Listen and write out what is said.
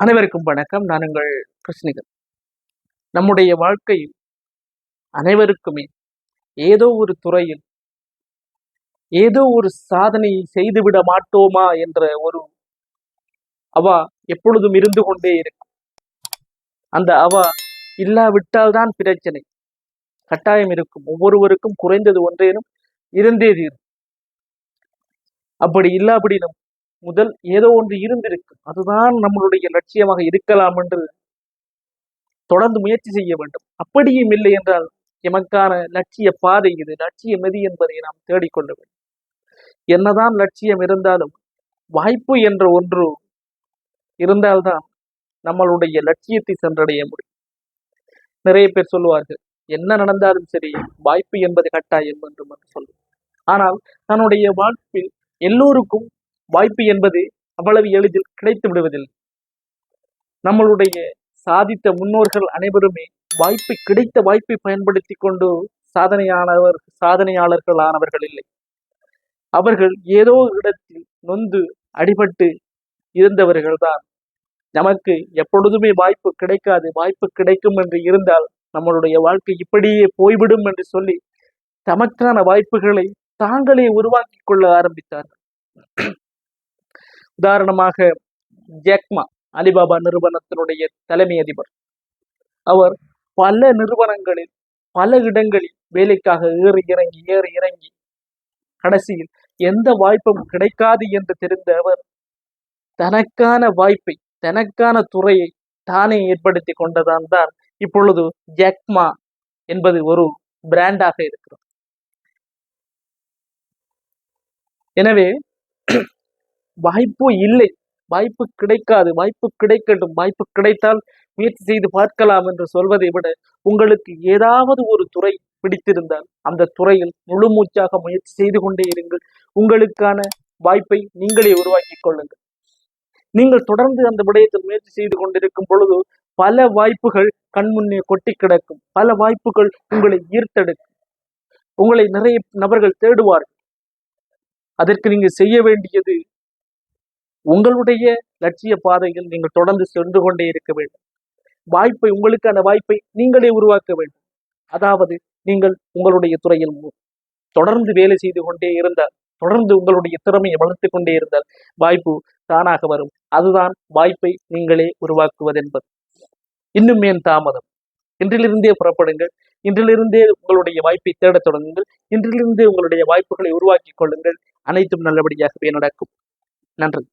அனைவருக்கும் வணக்கம். நான் உங்கள் கிருஷ்ணிகன். நம்முடைய வாழ்க்கையில் அனைவருக்குமே ஏதோ ஒரு துறையில் ஏதோ ஒரு சாதனையை செய்துவிட மாட்டோமா என்ற ஒரு அவா எப்பொழுதும் இருந்து கொண்டே இருக்கும். அந்த அவா இல்லாவிட்டால் தான் பிரச்சனை. கட்டாயம் இருக்கும். ஒவ்வொருவருக்கும் குறைந்தது ஒன்றேனும் இருந்தே தீரும். அப்படி இல்லாபடினும் முதல் ஏதோ ஒன்று இருந்திருக்கும் அதுதான் நம்மளுடைய லட்சியமாக இருக்கலாம் என்று தொடர்ந்து முயற்சி செய்ய வேண்டும். அப்படியும் இல்லை என்றால் எமக்கான லட்சிய பாதை இது. லட்சியம் எது என்பதை நாம் தேடிக்கொள்ள வேண்டும். என்னதான் லட்சியம் இருந்தாலும் வாய்ப்பு என்ற ஒன்று இருந்தால்தான் நம்மளுடைய லட்சியத்தை சென்றடைய முடியும். நிறைய பேர் சொல்லுவார்கள் என்ன நடந்தாலும் சரி வாய்ப்பு என்பது கட்டாயம் என்று சொல்லும் ஆனால் தன்னுடைய வாழ்வில் எல்லோருக்கும் வாய்ப்பு என்பது அவ்வளவு எளிதில் கிடைத்து விடுவதில்லை. நம்மளுடைய சாதித்த முன்னோர்கள் அனைவருமே வாய்ப்பு கிடைத்த வாய்ப்பை பயன்படுத்தி கொண்டு சாதனையானவர் சாதனையாளர்கள் ஆனவர்கள் இல்லை. அவர்கள் ஏதோ இடத்தில் நொந்து அடிபட்டு இருந்தவர்கள் தான் நமக்கு எப்பொழுதுமே வாய்ப்பு கிடைக்காது வாய்ப்பு கிடைக்கும் என்று இருந்தால் நம்மளுடைய வாழ்க்கை இப்படியே போய்விடும் என்று சொல்லி தமக்கான வாய்ப்புகளை தாங்களே உருவாக்கி கொள்ள ஆரம்பித்தார்கள். உதாரணமாக ஜெக்மா அலிபாபா நிறுவனத்தினுடைய தலைமை அதிபர். அவர் பல நிறுவனங்களில் பல இடங்களில் வேலைக்காக ஏறி இறங்கி ஏறி இறங்கி கடைசியில் எந்த வாய்ப்பும் கிடைக்காது என்று தெரிந்த அவர் தனக்கான வாய்ப்பை தனக்கான துறையை தானே ஏற்படுத்தி கொண்டதான் தான் இப்பொழுது ஜெக்மா என்பது ஒரு பிராண்டாக இருக்கிறது. எனவே வாய்ப்பு இல்லை. வாய்ப்பு கிடைக்காது. வாய்ப்பு கிடைக்கட்டும். வாய்ப்பு கிடைத்தால் முயற்சி செய்து பார்க்கலாம் என்று சொல்வதை விட உங்களுக்கு ஏதாவது ஒரு துறை பிடித்திருந்தால் அந்த துறையில் முழு மூச்சாக முயற்சி செய்து கொண்டே இருங்கள். உங்களுக்கான வாய்ப்பை நீங்களே உருவாக்கி கொள்ளுங்கள். நீங்கள் தொடர்ந்து அந்த விடயத்தில் முயற்சி செய்து கொண்டிருக்கும் பொழுது பல வாய்ப்புகள் கண்முன்னே கொட்டி கிடக்கும். பல வாய்ப்புகள் உங்களை ஈர்த்தெடுக்கும். உங்களை நிறைய நபர்கள் தேடுவார்கள். அதற்கு நீங்கள் செய்ய வேண்டியது உங்களுடைய லட்சிய பாதையில் நீங்கள் தொடர்ந்து சென்று கொண்டே இருக்க வேண்டும். வாய்ப்பை உங்களுக்கான வாய்ப்பை நீங்களே உருவாக்க வேண்டும். அதாவது நீங்கள் உங்களுடைய துறையில் தொடர்ந்து வேலை செய்து கொண்டே இருந்தால் தொடர்ந்து உங்களுடைய திறமையை வளர்த்து கொண்டே இருந்தால் வாய்ப்பு தானாக வரும். அதுதான் வாய்ப்பை நீங்களே உருவாக்குவதென்பது. இன்னும் ஏன் தாமதம்? இன்றிலிருந்தே புறப்படுங்கள். இன்றிலிருந்தே உங்களுடைய வாய்ப்பை தேடத் தொடங்குங்கள். இன்றிலிருந்தே உங்களுடைய வாய்ப்புகளை உருவாக்கி கொள்ளுங்கள். அனைத்தும் நல்லபடியாகவே நடக்கும். நன்றி.